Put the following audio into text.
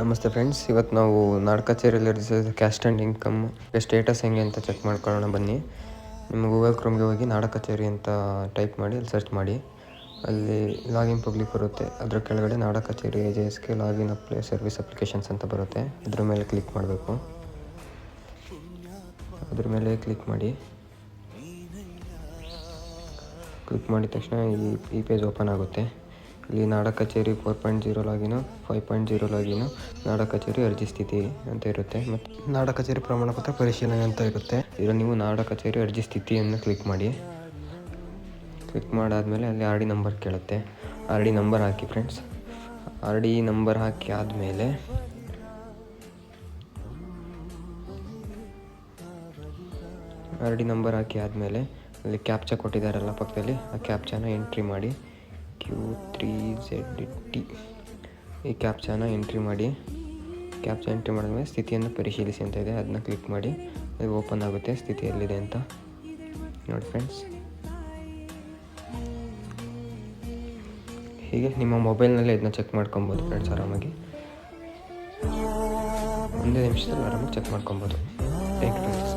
ನಮಸ್ತೆ ಫ್ರೆಂಡ್ಸ್ ಇವತ್ತು ನಾವು ನಾಡ್ ಕಚೇರಿಯಲ್ಲಿ register caste and income status ಹೆಂಗೆ ಅಂತ ಚೆಕ್ ಮಾಡ್ಕೊಳ್ಳೋಣ ಬನ್ನಿ. ನಿಮ್ಮ ಗೂಗಲ್ ಕ್ರೋಮ್ಗೆ ಹೋಗಿ ನಾಡ ಕಚೇರಿ ಅಂತ ಟೈಪ್ ಮಾಡಿ, ಅಲ್ಲಿ ಸರ್ಚ್ ಮಾಡಿ. ಅಲ್ಲಿ ಲಾಗಿನ್ ಪಬ್ಲಿಕ್ ಬರುತ್ತೆ. ಅದರ ಕೆಳಗಡೆ Nada Kacheri A J S K login apply service applications ಅಂತ ಬರುತ್ತೆ. ಅದ್ರ ಮೇಲೆ ಕ್ಲಿಕ್ ಮಾಡಬೇಕು. ಅದ್ರ ಮೇಲೆ ಕ್ಲಿಕ್ ಮಾಡಿ. ಕ್ಲಿಕ್ ಮಾಡಿದ ತಕ್ಷಣ ಈ ಈ ಪೇಜ್ ಓಪನ್ ಆಗುತ್ತೆ. ಇಲ್ಲಿ Nada Kacheri four point zero login five point zero login Nada Kacheri ಅರ್ಜಿ ಸ್ಥಿತಿ ಅಂತ ಇರುತ್ತೆ. ಮತ್ತು ನಾಡ ಕಚೇರಿ ಪ್ರಮಾಣಪತ್ರ ಪರಿಶೀಲನೆ ಅಂತ ಇರುತ್ತೆ. ಇದರಲ್ಲಿ ನೀವು ನಾಡ ಕಚೇರಿ ಅರ್ಜಿ ಸ್ಥಿತಿಯನ್ನು ಕ್ಲಿಕ್ ಮಾಡಿ. ಕ್ಲಿಕ್ ಮಾಡಾದಮೇಲೆ ಅಲ್ಲಿ ಆರ್ ಡಿ ನಂಬರ್ ಕೇಳುತ್ತೆ. ಆರ್ ಡಿ ನಂಬರ್ ಹಾಕಿ ಫ್ರೆಂಡ್ಸ್ ಆರ್ ಡಿ ನಂಬರ್ ಹಾಕಿ ಆದಮೇಲೆ ಆರ್ ಡಿ ನಂಬರ್ ಹಾಕಿ ಆದಮೇಲೆ ಅಲ್ಲಿ ಕ್ಯಾಪ್ಚಾ ಕೊಟ್ಟಿದ್ದಾರಲ್ಲ ಪಕ್ಕದಲ್ಲಿ ಆ ಕ್ಯಾಪ್ಚಾನ ಎಂಟ್ರಿ ಮಾಡಿ. ಕ್ಯೂ ತ್ರೀ ಝೆಡ್ ಟಿ ಈ ಕ್ಯಾಪ್ಚಾನ ಎಂಟ್ರಿ ಮಾಡಿ. ಕ್ಯಾಪ್ಚಾ ಎಂಟ್ರಿ ಮಾಡಿದ ಮೇಲೆ ಸ್ಥಿತಿಯನ್ನು ಪರಿಶೀಲಿಸಿ ಅಂತ ಇದೆ. ಅದನ್ನ ಕ್ಲಿಕ್ ಮಾಡಿ. ಅದು ಓಪನ್ ಆಗುತ್ತೆ. ಸ್ಥಿತಿಯಲ್ಲಿದೆ ಅಂತ ನೋಡಿ ಫ್ರೆಂಡ್ಸ್ ಹೀಗೆ ನಿಮ್ಮ ಮೊಬೈಲ್ನಲ್ಲೇ ಇದನ್ನ ಚೆಕ್ ಮಾಡ್ಕೊಬೋದು ಫ್ರೆಂಡ್ಸ್ ಆರಾಮಾಗಿ. ಒಂದೇ ನಿಮಿಷದಲ್ಲಿ ಆರಾಮಾಗಿ ಚೆಕ್ ಮಾಡ್ಕೊಬೋದು. Thank you